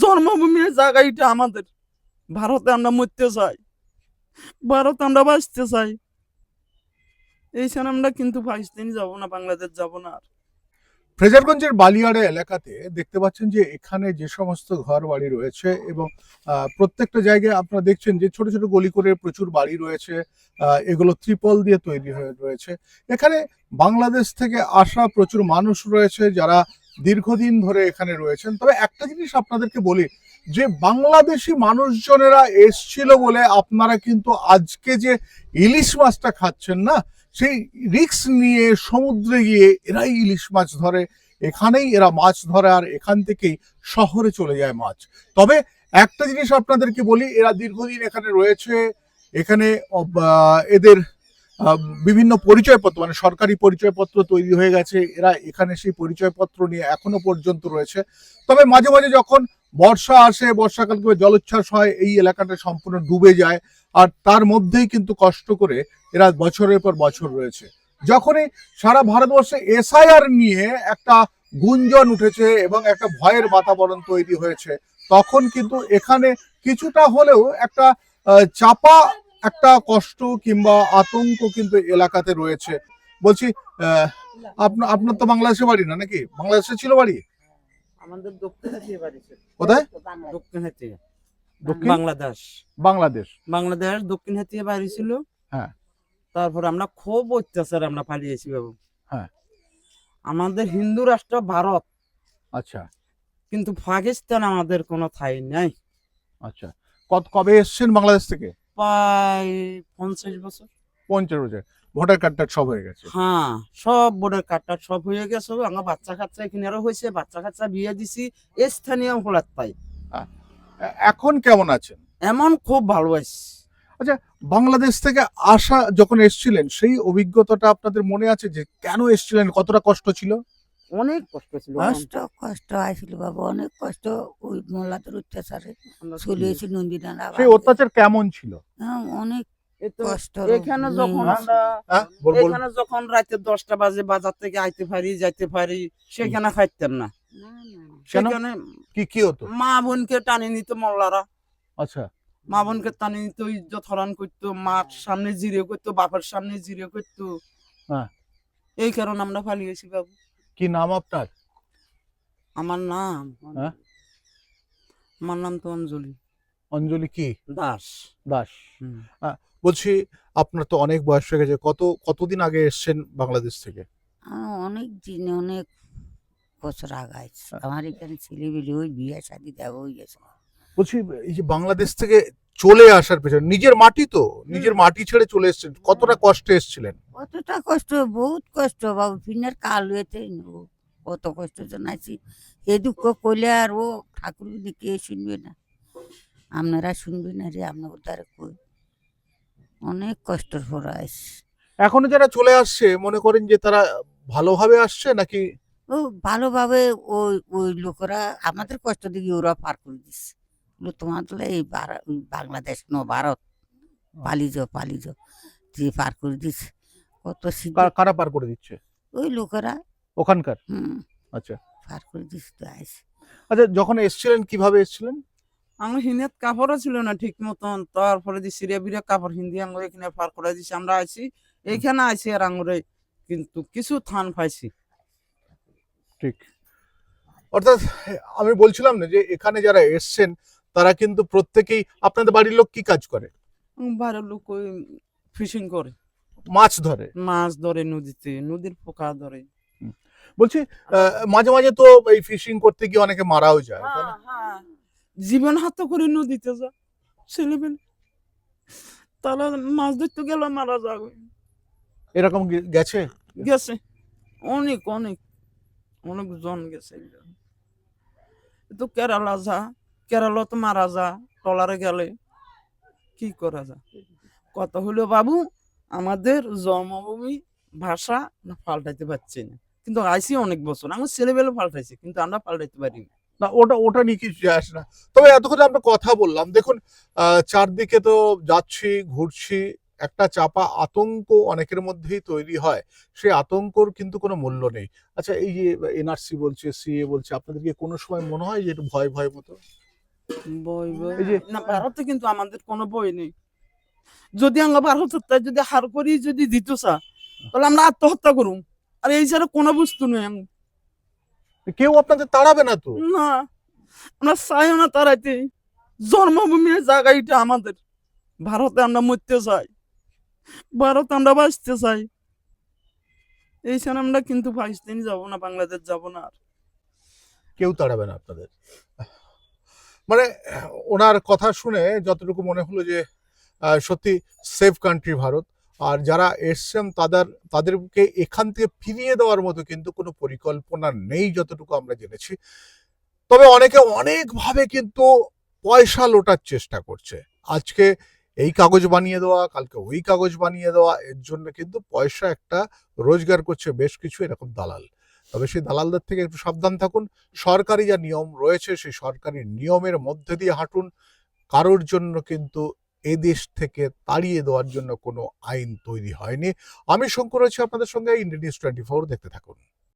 জন্মভূমির জায়গা এটা আমাদের। ভারতে আমরা মরতে চাই। ভারতে আমরা বাঁচতে চাই। এইখানে আমরা কিন্তু পাকিস্তানি যাব না, বাংলাদেশ যাব না আর। ফ্রেজারগঞ্জের বালিয়াড়া এলাকাতে দেখতে পাচ্ছেন যে এখানে যে সমস্ত ঘর বাড়ি রয়েছে এবং প্রত্যেকটা জায়গায় আপনারা দেখছেন যে ছোট ছোট গলি করে প্রচুর বাড়ি রয়েছে। এগুলো ত্রিপল দিয়ে তৈরি হয়ে রয়েছে। এখানে বাংলাদেশ থেকে আসা প্রচুর মানুষ রয়েছে যারা দীর্ঘদিন ধরে এখানে রয়েছেন। তবে একটা জিনিস আপনাদেরকে বলি, যে বাংলাদেশি মানুষজনেরা এসছিল বলে আপনারা কিন্তু আজকে যে ইলিশ মাছটা খাচ্ছেন না, সেই রিক্স নিয়ে সমুদ্রে গিয়ে এরাই ইলিশ মাছ ধরে, এখানেই এরা মাছ ধরে আর এখান থেকেই শহরে চলে যায় মাছ। তবে একটা জিনিস আপনাদেরকে বলি, এরা দীর্ঘদিন এখানে রয়েছে, এখানে এদের বিভিন্ন পরিচয়পত্র মানে সরকারি পরিচয়পত্র তৈরি হয়ে গেছে। এরা এখানে সেই পরিচয়পত্র নিয়ে এখনও পর্যন্ত রয়েছে। তবে মাঝে মাঝে যখন বর্ষা আসে, বর্ষাকাল করে জলোচ্ছ্বাস হয়, এই এলাকাটা সম্পূর্ণ ডুবে যায়। আর তার মধ্যেই কিন্তু কষ্ট করে এরা বছরের পর বছর রয়েছে। যখনই সারা ভারতবর্ষে এসআইআর নিয়ে একটা গুঞ্জন উঠেছে এবং একটা ভয়ের বাতাবরণ তৈরি হয়েছে, তখন কিন্তু এখানে কিছুটা হলেও একটা চাপা একটা কষ্ট কিংবা আতঙ্ক কিন্তু এলাকাতে রয়েছে। বলছি আহ, আপনার তো বাংলাদেশে বাড়ি না নাকি? বাংলাদেশে ছিল বাড়ি? আমাদের দক্ষিণ বাড়ি কোথায়? দক্ষিণ হাতিয়ে দক্ষিণ? বাংলাদেশ। বাংলাদেশ। বাংলাদেশ দক্ষিণ হাতিয়ে বাড়ি ছিল। হ্যাঁ। তারপর আমরা খুব অত্যাচার আমরা পালিয়েছি বাবু। হ্যাঁ। আমাদের হিন্দু রাষ্ট্র ভারত। আচ্ছা। কিন্তু পাকিস্তান আমাদের কোনো ঠাই নাই। আচ্ছা। কত কবে এসছেন বাংলাদেশ থেকে? প্রায় পঞ্চাশ বছর। পঞ্চাশ বছর। ভোটার কার্ডটা সব হয়ে গেছে। হ্যাঁ সব বোর্ডের কার্ডটা সব হয়ে গেছে। আমার বাচ্চা কাচ্চা এখানে আরও হয়েছে। বাচ্চা কাচ্চা বিয়ে দিছি স্থানীয় হলার তাই। এ- এখন কেমন আছেন? এমন খুব ভালো আছে। বাংলাদেশ থেকে আসা যখন এসছিলেন সেই অভিজ্ঞতাটা আপনাদের মনে আছে যে কেন এসছিলেন কতটা কষ্ট ছিল? অনেক কষ্ট ছিল কষ্ট কষ্ট আইছিল বাবা অনেক কষ্ট ওই মোল্লাদের অত্যাচারে। চলিয়েছি সেই অত্যাচার কেমন ছিল? হ্যাঁ, অনেক কষ্ট এখানে যখন হ্যাঁ? আমরা হ্যাঁ এখানে যখন রাতে দশটা বাজে বাজার থেকে আইতে পারি যাইতে পারি সেখানে খাইতেন না। সেখানে কি কি হতো? মা বোনকে টানি নিত মোল্লারা আচ্ছা। মা বোনকে টানি নিত ইজ্জত হরণ করতো মার সামনে জিরে করতো বাপের সামনে জিরে করতো। হ্যাঁ। এই কারণে আমরা পালিয়েছি বাবু। কি নাম আপনার? আমার নাম। হ্যাঁ? আমার নাম তো অঞ্জলি। অঞ্জলি কি? দাস। দাস। বলছি আপনার তো অনেক বয়স হয়ে গেছে। কত কতদিন আগে এসছেন বাংলাদেশ থেকে? অনেক দিন অনেক বছর আগাইছি আমার এখানে ছেলে বেলে ওই বিয়ে শাদি দেওয়া হয়ে গেছে। বলছি এই যে বাংলাদেশ থেকে চলে আসার পেছনে নিজের মাটি তো নিজের মাটি ছেড়ে চলে এসছেন কতটা কষ্টে এসছিলেন? কতটা কষ্ট বহুত কষ্ট বাবু ফিনার কাল হয়েতে কত কষ্ট জানাইছি। এ দুঃখ করলে আর ও ঠাকুর কে শুনবে না? আপনারা শুনবে না রে আপনার দ্বারা কই। অনেক কষ্টর পর এখনও যারা চলে আসছে মনে করেন যে তারা ভালোভাবে আসছে নাকি? ও ভালোভাবে ওই ওই লোকেরা আমাদের কষ্ট দিকে ওরা পার করে দিচ্ছে। বলে তোমাদের এই বাংলাদেশ ন ভারত পালি যাও পালি যাও যে পার করে দিচ্ছে কত কারা পার করে দিচ্ছে? ওই লোকেরা। ওখানকার? হুম। আচ্ছা। পার করে দিচ্ছে তো আইসে। আচ্ছা যখন এসছিলেন কীভাবে এসছিলেন? আমার হিন্দিত কাপড়ও ছিল না ঠিক মতন। তারপরে দি সিরিয়া বিরিয়া কাপড় হিন্দি আঙুরে এখানে পার করে দিছি আমরা আইছি এখানে আইছি আর আঙুরে কিন্তু কিছু থান পাইছি। ঠিক। অর্থাৎ আমি বলছিলাম না যে এখানে যারা এসছেন তারা কিন্তু প্রত্যেকেই আপনাদের বাড়ির লোক কি কাজ করে? উম, লোক ওই ফিশিং করে। মাছ ধরে? মাছ ধরে নদীতে নদীর পোকা ধরে। বলছি মাঝে মাঝে তো এই ফিশিং করতে গিয়ে অনেকে মারাও যায় জীবন হাত করে নদীতে যা ছেলেবেলে তারা মাছ ধরতে গেলে মারা যাবে। এরকম গেছে? গেছে। অনেক অনেক অনেক জন গেছে তো কেরালা যা কেরালা মারা যা, টলারে গেলে কি করা যা কত হলো, বাবু, আমাদের জন্মভূমি, ভাষা পাল্টাইতে পারছি না। কিন্তু আইসি অনেক বছর, আমার ছেলেবেলে পাল্টাইছে, কিন্তু আমরা পাল্টাইতে পারিনি না। ওটা ওটা নিয়ে কিছু আসে না। তবে এতক্ষণ আমরা কথা বললাম। দেখুন চারদিকে তো যাচ্ছি, ঘুরছি, একটা চাপা আতঙ্ক অনেকের মধ্যেই তৈরি হয়। সেই আতঙ্কর কিন্তু কোনো মূল্য নেই। আচ্ছা এই যে এনআরসি বলছে, সিএ বলছে, আপনাদেরকে কোনো সময় মনে হয় যে একটু ভয় ভয় মতো? বই বই। না ভারতে কিন্তু আমাদের কোনো বই নেই। যদি আমরা ভারত যদি হার করি যদি দিত চা তাহলে আমরা আত্মহত্যা করুম। আর এই ছাড়া কোনো বস্তু নেই আমি কেউ আপনাদের তাড়াবে না তো? না আমরা চাইও না তারাইতে জন্মভূমির জায়গা এটা আমাদের। ভারতে আমরা মরতে চাই। ভারতে আমরা বাঁচতে চাই। এইখানে আমরা কিন্তু পাকিস্তানি যাব না বাংলাদেশ যাব না আর। কেউ তাড়াবে না আপনাদের। মানে ওনার কথা শুনে যতটুকু মনে হলো যে সত্যি সেফ কান্ট্রি ভারত। আর যারা এসছেন তাদের, তাদেরকে এখান থেকে ফিরিয়ে দেওয়ার মতো কিন্তু কোনো পরিকল্পনা নেই যতটুকু আমরা জেনেছি। তবে অনেকে অনেকভাবে কিন্তু পয়সা লোটার চেষ্টা করছে। আজকে এই কাগজ বানিয়ে দেওয়া, কালকে ওই কাগজ বানিয়ে দেওয়া, এর জন্য কিন্তু পয়সা একটা রোজগার করছে বেশ কিছু এরকম দালাল। তবে সেই দালালদের থেকে একটু সাবধান থাকুন। সরকারি যা নিয়ম রয়েছে, সেই সরকারি নিয়মের মধ্যে দিয়ে হাঁটুন। কারোর জন্য কিন্তু এদেশ থেকে তাড়িয়ে দেওয়ার জন্য কোনো আইন তৈরি হয়নি। আমি শঙ্কর আছি, আপনাদের সঙ্গে ইন্ডিয়ান নিউজ টোয়েন্টি ফোর দেখতে থাকুন।